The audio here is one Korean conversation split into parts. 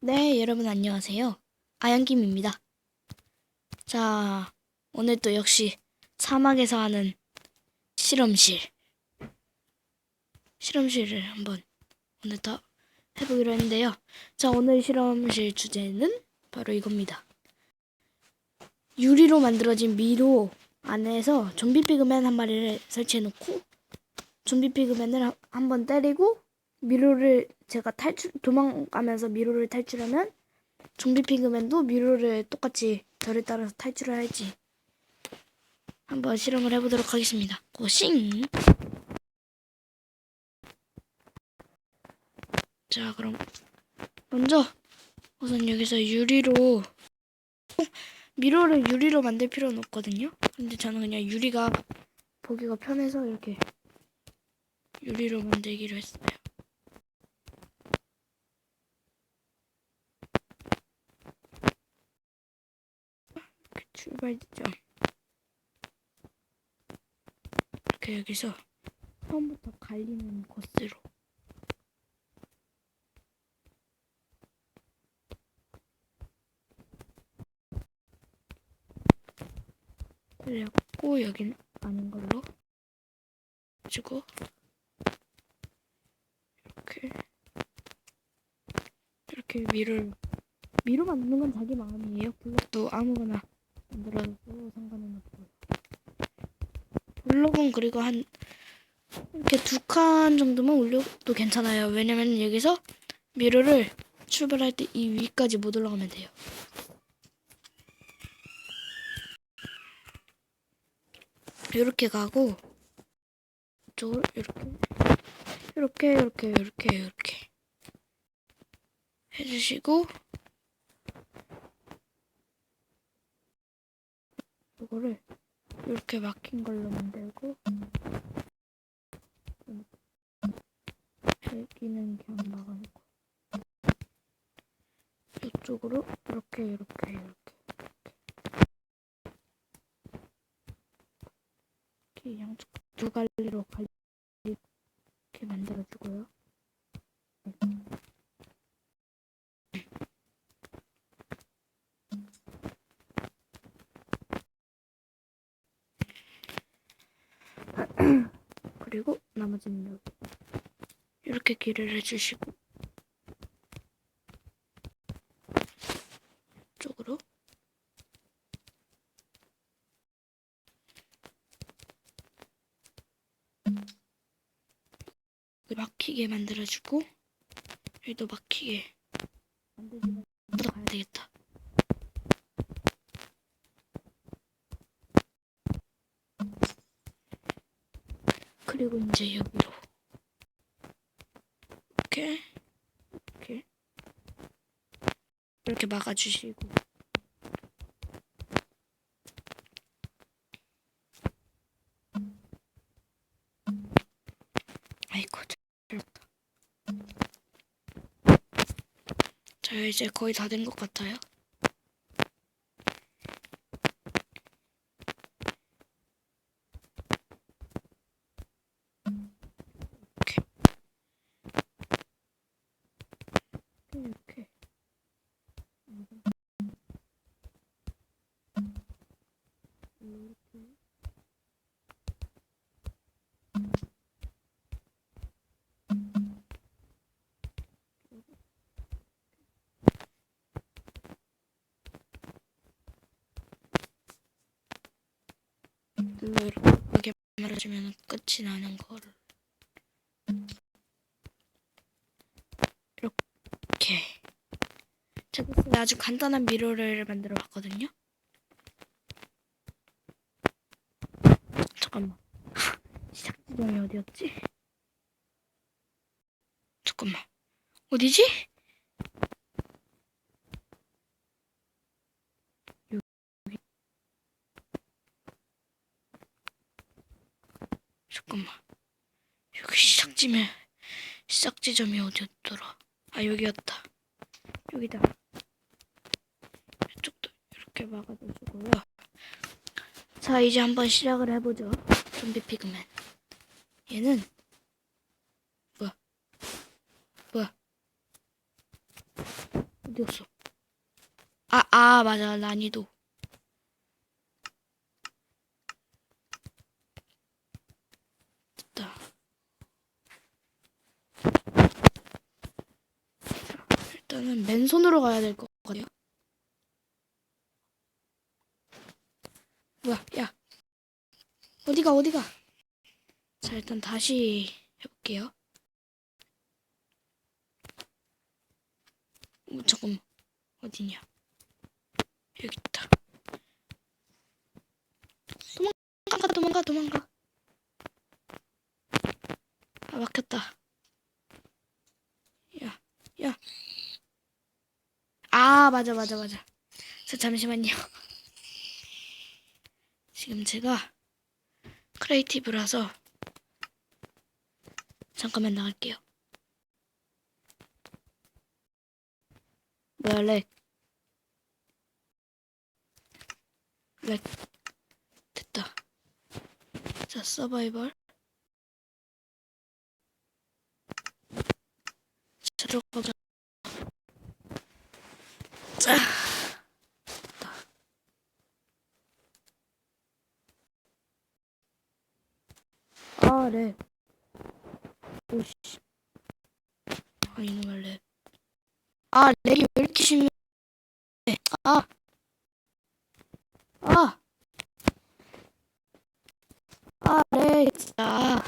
네, 여러분 안녕하세요. 아양김입니다. 자, 오늘 또 역시 사막에서 하는 실험실. 실험실을 한번 오늘 더 해보기로 했는데요. 자, 오늘 실험실 주제는 바로 이겁니다. 유리로 만들어진 미로 안에서 좀비 피그맨 한 마리를 설치해 놓고 좀비 피그맨을 한 번 때리고 미로를 제가 탈출 도망가면서 미로를 탈출하면 좀비 피그맨도 미로를 똑같이 저를 따라서 탈출을 할지 한번 실험을 해보도록 하겠습니다. 고싱. 자 그럼 먼저 우선 여기서 유리로 미로를 유리로 만들 필요는 없거든요. 근데 저는 그냥 유리가 보기가 편해서 이렇게 유리로 만들기로 했어요. 이렇게 출발 지점 이렇게 여기서 처음부터 갈리는 코스로 그래갖고 여기는 아닌 걸로 해주고 이렇게 이렇게 위를 미로 만드는 건 자기 마음이에요. 블록도 아무거나 만들어도 상관은 없고요. 블록은 그리고 한 이렇게 두 칸 정도만 올려도 괜찮아요. 왜냐면 여기서 미로를 출발할 때 이 위까지 못 올라가면 돼요. 이렇게 가고 이쪽을 이렇게 이렇게 이렇게 이렇게 이렇게 해주시고 이거를 이렇게 막힌 걸로 만들고 여기는 그냥 막아놓고 이쪽으로 이렇게 이렇게 이렇게 이렇게 양쪽 두 갈래로 갈리 이렇게 만들어주고요. 여기 이렇게 길을 해주시고. 쪽으로. 막히게 만들어주고 여기도 막히게 만들어주면 가야 되겠다. 그리고 이제 여기로 이렇게 이렇게 이렇게 막아주시고 아이고 잘렸다. 자 이제 거의 다 된 것 같아요. 이렇게 이렇게 이렇게 이렇게 말아주면 끝이 나는 거를 이렇게 제가 아주 간단한 미러를 만들어 봤거든요. 잠깐만 시작 지점이 어디였지? 잠깐만 어디지? 여기 잠깐만 여기 시작 지점 시작 지점이 어디였더라? 아 여기였다. 여기다. 이쪽도 이렇게 막아주시고요. 자 이제 한번 시작을 해보죠. 좀비 피그맨. 얘는 뭐야? 뭐야? 어디 갔어? 아, 아, 맞아. 난이도. 됐다. 자, 일단은 맨손으로 가야 될 것 같아요. 뭐야, 야. 어디가, 어디가? 자, 일단 다시 해볼게요. 어, 잠깐만. 어디냐? 여기 있다. 도망가, 도망가, 도망가. 아, 막혔다. 야, 야. 아, 맞아, 맞아, 맞아. 자, 잠시만요. 지금 제가 크리에이티브라서 잠깐만 나갈게요. 뭐야, 렉. 렉. 됐다. 자, 서바이벌. 자, 들어가보자. 자. 됐다. 아, 렉. 오씨. 아, 이놈의 렉. 아, 렉이 왜 이렇게 심해? 아. 아. 아, 렉, 진짜.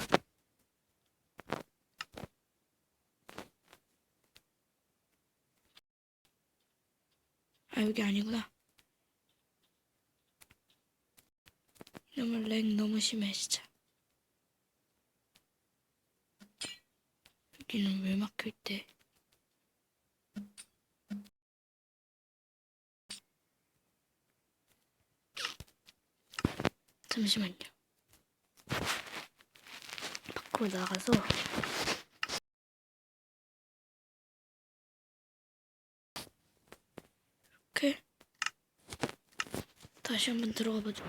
아, 여기 아니구나. 이놈의 렉 너무 심해, 진짜. 여기는 왜 막혀있대? 잠시만요. 밖으로 나가서 이렇게 다시 한번 들어가 보죠.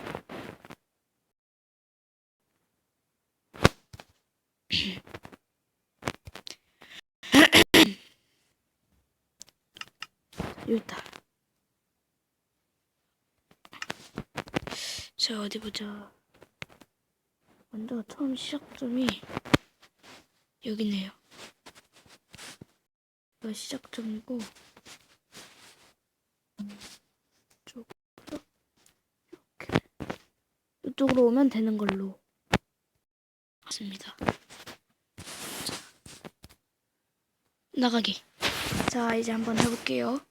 여기 있다. 자, 어디 보자. 먼저 처음 시작점이 여기네요. 여기가 시작점이고 이쪽으로 오면 되는 걸로 맞습니다. 자, 나가기. 자, 이제 한번 해볼게요.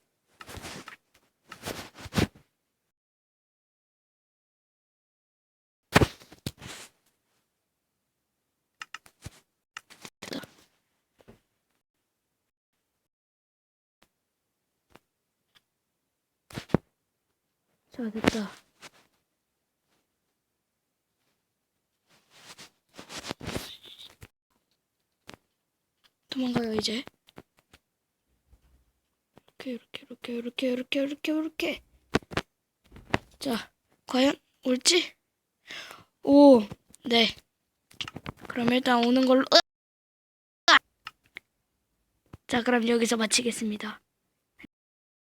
자, 됐다. 도망가요, 이제. 이렇게, 이렇게, 이렇게, 이렇게, 이렇게, 이렇게. 자, 과연 올지? 오, 네. 그럼 일단 오는 걸로. 자, 그럼 여기서 마치겠습니다.